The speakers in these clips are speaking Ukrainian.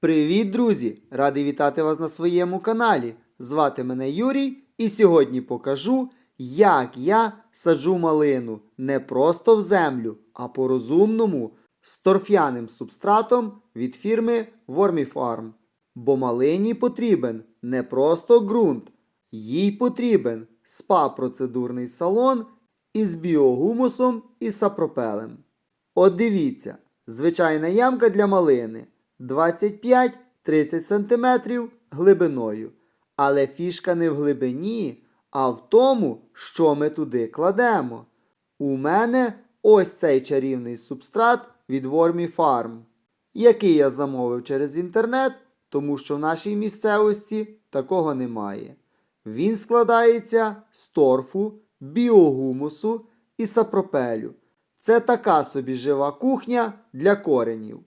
Привіт, друзі! Радий вітати вас на своєму каналі. Звати мене Юрій, і сьогодні покажу, як я саджу малину не просто в землю, а по-розумному з торф'яним субстратом від фірми Wormyfarm. Бо малині потрібен не просто ґрунт, їй потрібен спа-процедурний салон із біогумусом і сапропелем. От дивіться, звичайна ямка для малини 25-30 см глибиною. Але фішка не в глибині, а в тому, що ми туди кладемо. У мене ось цей чарівний субстрат від Wormy Farm, який я замовив через інтернет, тому що в нашій місцевості такого немає. Він складається з торфу, біогумусу і сапропелю. Це така собі жива кухня для коренів.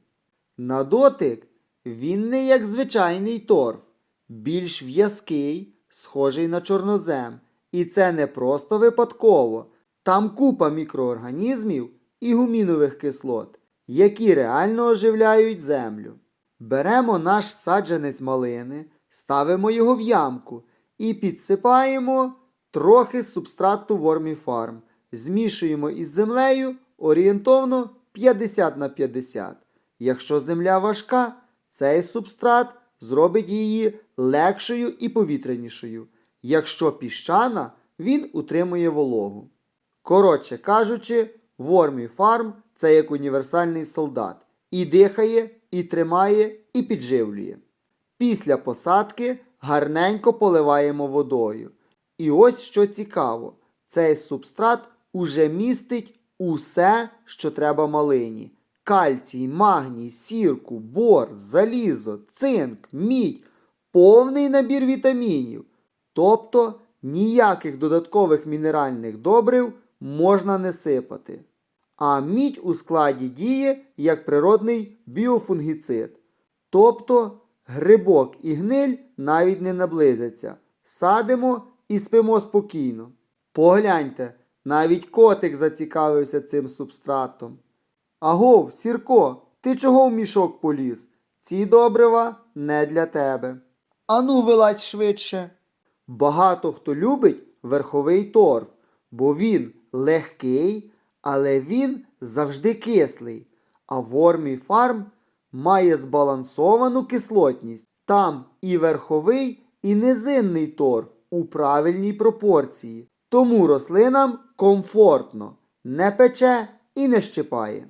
На дотик він не як звичайний торф, більш в'язкий, схожий на чорнозем. І це не просто випадково. Там купа мікроорганізмів і гумінових кислот, які реально оживляють землю. Беремо наш саджанець малини, ставимо його в ямку і підсипаємо трохи субстрату Wormyfarm. Змішуємо із землею орієнтовно 50 на 50. Якщо земля важка, цей субстрат зробить її легшою і повітрянішою. Якщо піщана, він утримує вологу. Коротше кажучи, Wormy Farm – це як універсальний солдат. І дихає, і тримає, і підживлює. Після посадки гарненько поливаємо водою. І ось що цікаво: цей субстрат уже містить усе, що треба малині: кальцій, магній, сірку, бор, залізо, цинк, мідь, повний набір вітамінів. Тобто ніяких додаткових мінеральних добрив можна не сипати. А мідь у складі діє як природний біофунгіцид. Тобто грибок і гниль навіть не наблизяться. Садимо і спимо спокійно. Погляньте, навіть котик зацікавився цим субстратом. Агов, Сірко, ти чого в мішок поліз? Ці добрива не для тебе. Ану, вилазь швидше. Багато хто любить верховий торф, бо він легкий, але він завжди кислий. А Вормій Фарм має збалансовану кислотність. Там і верховий, і низинний торф у правильній пропорції. Тому рослинам комфортно, не пече і не щипає.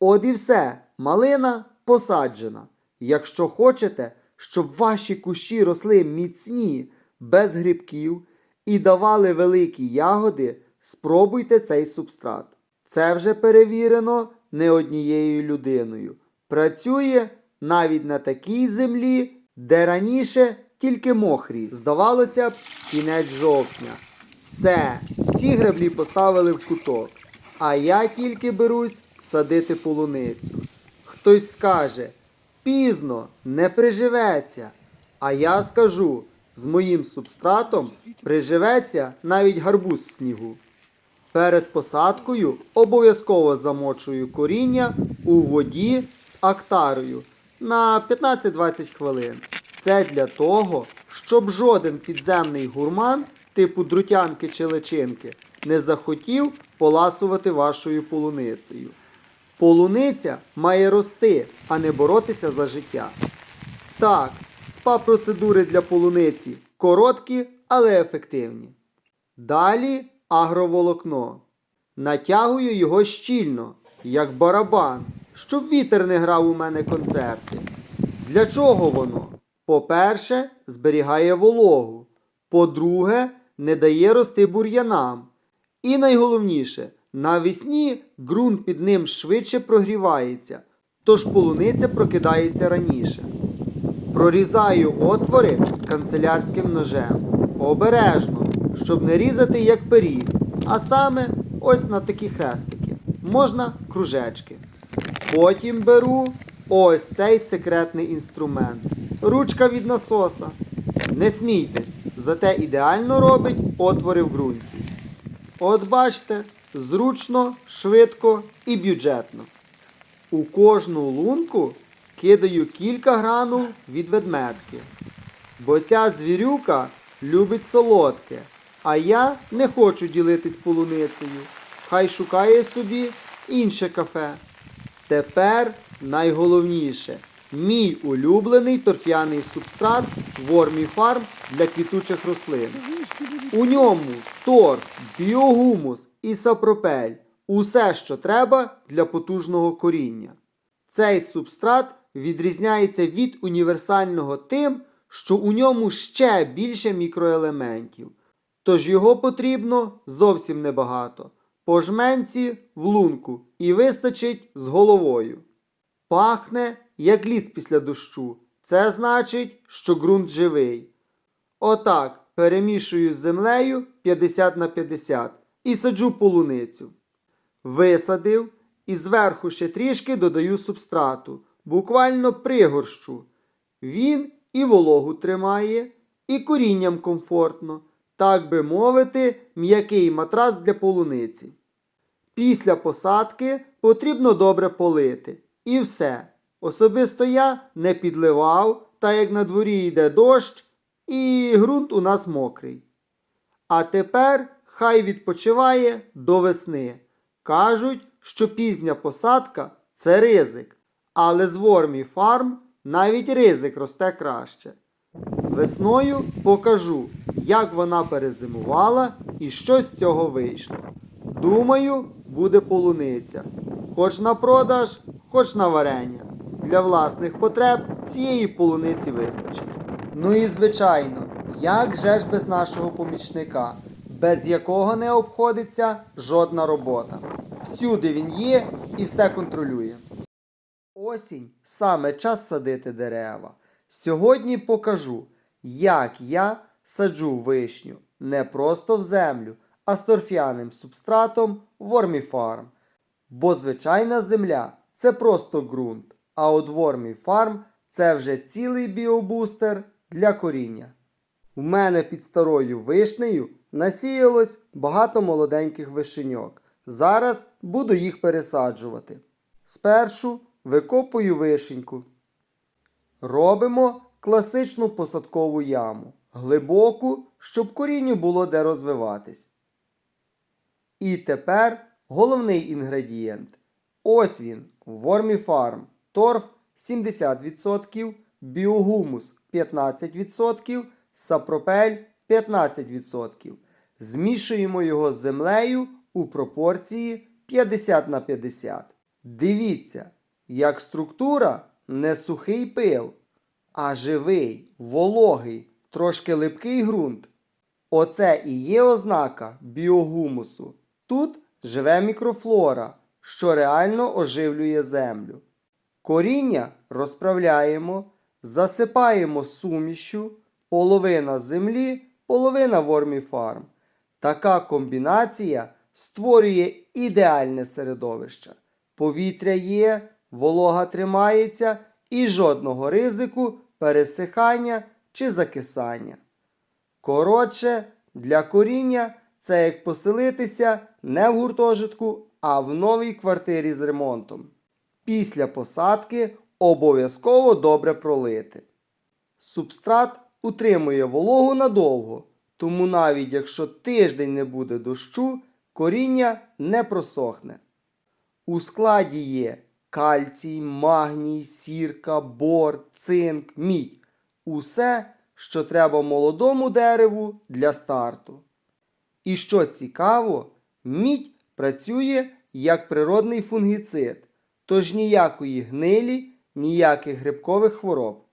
От і все, малина посаджена. Якщо хочете, щоб ваші кущі росли міцні, без грибків і давали великі ягоди, спробуйте цей субстрат. Це вже перевірено не однією людиною. Працює навіть на такій землі, де раніше тільки мох ріс. Здавалося б, кінець жовтня. Все, всі граблі поставили в куток. А я тільки берусь садити полуницю. Хтось скаже, пізно, не приживеться. А я скажу, з моїм субстратом приживеться навіть гарбуз в снігу. Перед посадкою обов'язково замочую коріння у воді з актарою на 15-20 хвилин. Це для того, щоб жоден підземний гурман типу друтянки чи личинки не захотів поласувати вашою полуницею. Полуниця має рости, а не боротися за життя. Так, спа-процедури для полуниці короткі, але ефективні. Далі агроволокно. Натягую його щільно, як барабан, щоб вітер не грав у мене концерти. Для чого воно? По-перше, зберігає вологу. По-друге, не дає рости бур'янам. І найголовніше, навесні ґрунт під ним швидше прогрівається, тож полуниця прокидається раніше. Прорізаю отвори канцелярським ножем. Обережно, щоб не різати як пиріг, а саме ось на такі хрестики. Можна кружечки. Потім беру ось цей секретний інструмент. Ручка від насоса. Не смійтесь, зате ідеально робить отвори в ґрунті. От бачите, зручно, швидко і бюджетно. У кожну лунку кидаю кілька гранул від ведмедки. Бо ця звірюка любить солодке, а я не хочу ділитись полуницею. Хай шукає собі інше кафе. Тепер найголовніше. Мій улюблений торф'яний субстрат Вормі Фарм для квітучих рослин. У ньому торф, біогумус і сапропель усе, що треба для потужного коріння. Цей субстрат відрізняється від універсального тим, що у ньому ще більше мікроелементів. Тож його потрібно зовсім небагато. По жменці в лунку і вистачить з головою. Пахне, як ліс після дощу. Це значить, що ґрунт живий. Отак перемішую з землею 50 на 50 і саджу полуницю. Висадив і зверху ще трішки додаю субстрату, буквально пригорщу. Він і вологу тримає, і корінням комфортно, так би мовити, м'який матрац для полуниці. Після посадки потрібно добре полити. І все. Особисто я не підливав, та як на дворі йде дощ, і ґрунт у нас мокрий. А тепер хай відпочиває до весни. Кажуть, що пізня посадка це ризик, але з Вормі Фарм навіть ризик росте краще. Весною покажу, як вона перезимувала і що з цього вийшло. Думаю, буде полуниця. Хоч на продаж, хоч на варення. Для власних потреб цієї полуниці вистачить. Ну і звичайно, як же ж без нашого помічника, без якого не обходиться жодна робота. Всюди він є і все контролює. Осінь саме час садити дерева. Сьогодні покажу, як я саджу вишню не просто в землю, а з торф'яним субстратом Ворміфарм. Бо звичайна земля це просто ґрунт, а от Ворміфарм це вже цілий біобустер для коріння. У мене під старою вишнею насіялось багато молоденьких вишеньок. Зараз буду їх пересаджувати. Спершу викопую вишеньку. Робимо класичну посадкову яму, глибоку, щоб корінню було де розвиватись. І тепер головний інгредієнт. Ось він, Ворміфарм. Торф 70%, біогумус 15%, сапропель 15%. Змішуємо його з землею у пропорції 50 на 50. Дивіться, як структура не сухий пил, а живий, вологий, трошки липкий ґрунт. Оце і є ознака біогумусу. Тут живе мікрофлора, що реально оживлює землю. Коріння розправляємо, засипаємо сумішю, половина землі, половина ворміфарм. Така комбінація створює ідеальне середовище. Повітря є, волога тримається і жодного ризику пересихання чи закисання. Коротше, для коріння це як поселитися не в гуртожитку, а в новій квартирі з ремонтом. Після посадки обов'язково добре пролити. Субстрат утримує вологу надовго, тому навіть якщо тиждень не буде дощу, коріння не просохне. У складі є кальцій, магній, сірка, бор, цинк, мідь. Усе, що треба молодому дереву для старту. І що цікаво, мідь працює як природний фунгіцид, тож ніякої гнилі, ніяких грибкових хвороб.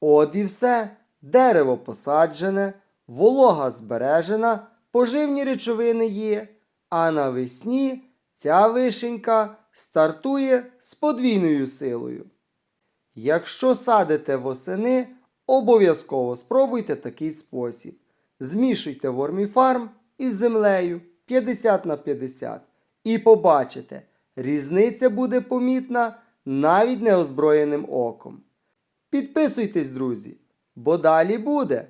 От і все, дерево посаджене, волога збережена, поживні речовини є, а навесні ця вишенька стартує з подвійною силою. Якщо садите восени, обов'язково спробуйте такий спосіб. Змішуйте ворміфарм із землею 50 на 50 і побачите, різниця буде помітна навіть неозброєним оком. Підписуйтесь, друзі, бо далі буде.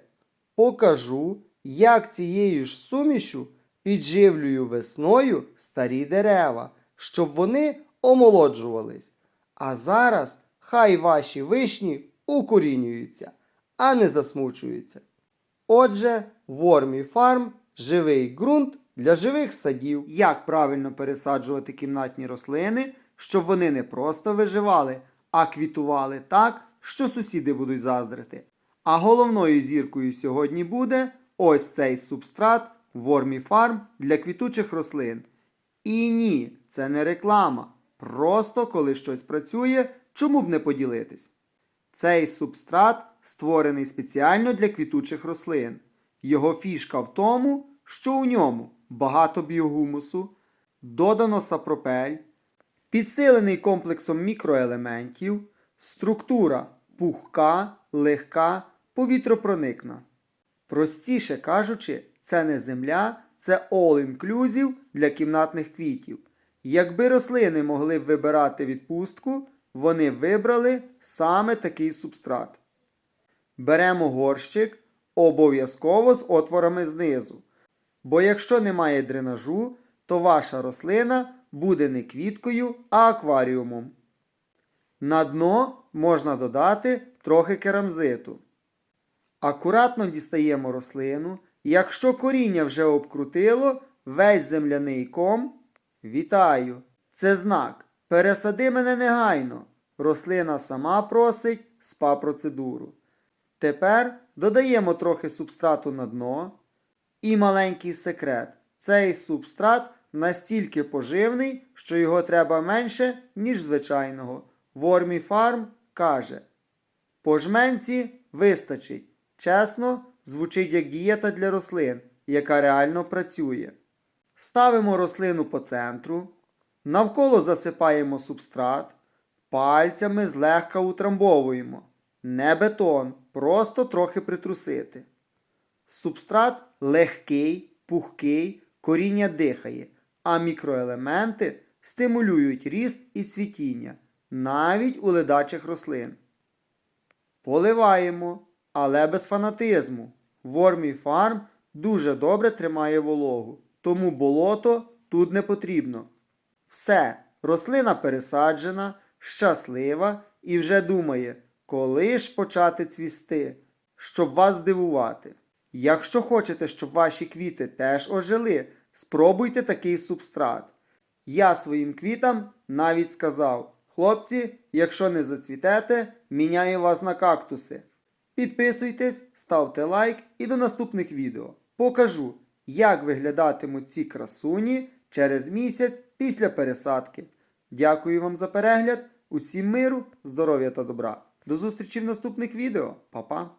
Покажу, як цією ж сумішю підживлюю весною старі дерева, щоб вони омолоджувались. А зараз хай ваші вишні укорінюються, а не засмучуються. Отже, Вормі Фарм живий ґрунт для живих садів. Як правильно пересаджувати кімнатні рослини, щоб вони не просто виживали, а квітували так, що сусіди будуть заздрити. А головною зіркою сьогодні буде ось цей субстрат Вормі Фарм для квітучих рослин. І ні, це не реклама. Просто коли щось працює, чому б не поділитись? Цей субстрат створений спеціально для квітучих рослин. Його фішка в тому, що у ньому багато біогумусу, додано сапропель, підсилений комплексом мікроелементів, структура пухка, легка, повітропроникна. Простіше кажучи, це не земля, це all-inclusive для кімнатних квітів. Якби рослини могли вибирати відпустку, вони вибрали саме такий субстрат. Беремо горщик обов'язково з отворами знизу. Бо якщо немає дренажу, то ваша рослина буде не квіткою, а акваріумом. На дно можна додати трохи керамзиту. Акуратно дістаємо рослину. Якщо коріння вже обкрутило весь земляний ком, вітаю! Це знак. Пересади мене негайно. Рослина сама просить спа-процедуру. Тепер додаємо трохи субстрату на дно. І маленький секрет. Цей субстрат настільки поживний, що його треба менше, ніж звичайного. Вормі Фарм каже: по жменці вистачить. Чесно, звучить як дієта для рослин, яка реально працює. Ставимо рослину по центру, навколо засипаємо субстрат, пальцями злегка утрамбовуємо. Не бетон, просто трохи притрусити. Субстрат легкий, пухкий, коріння дихає, а мікроелементи стимулюють ріст і цвітіння навіть у ледачих рослин. Поливаємо, але без фанатизму. Вормі Фарм дуже добре тримає вологу, тому болото тут не потрібно. Все, рослина пересаджена, щаслива і вже думає, коли ж почати цвісти, щоб вас здивувати. Якщо хочете, щоб ваші квіти теж ожили, спробуйте такий субстрат. Я своїм квітам навіть сказав: хлопці, якщо не зацвітете, міняю вас на кактуси. Підписуйтесь, ставте лайк і до наступних відео. Покажу, як виглядатимуть ці красуні через місяць після пересадки. Дякую вам за перегляд, усім миру, здоров'я та добра. До зустрічі в наступних відео. Па-па!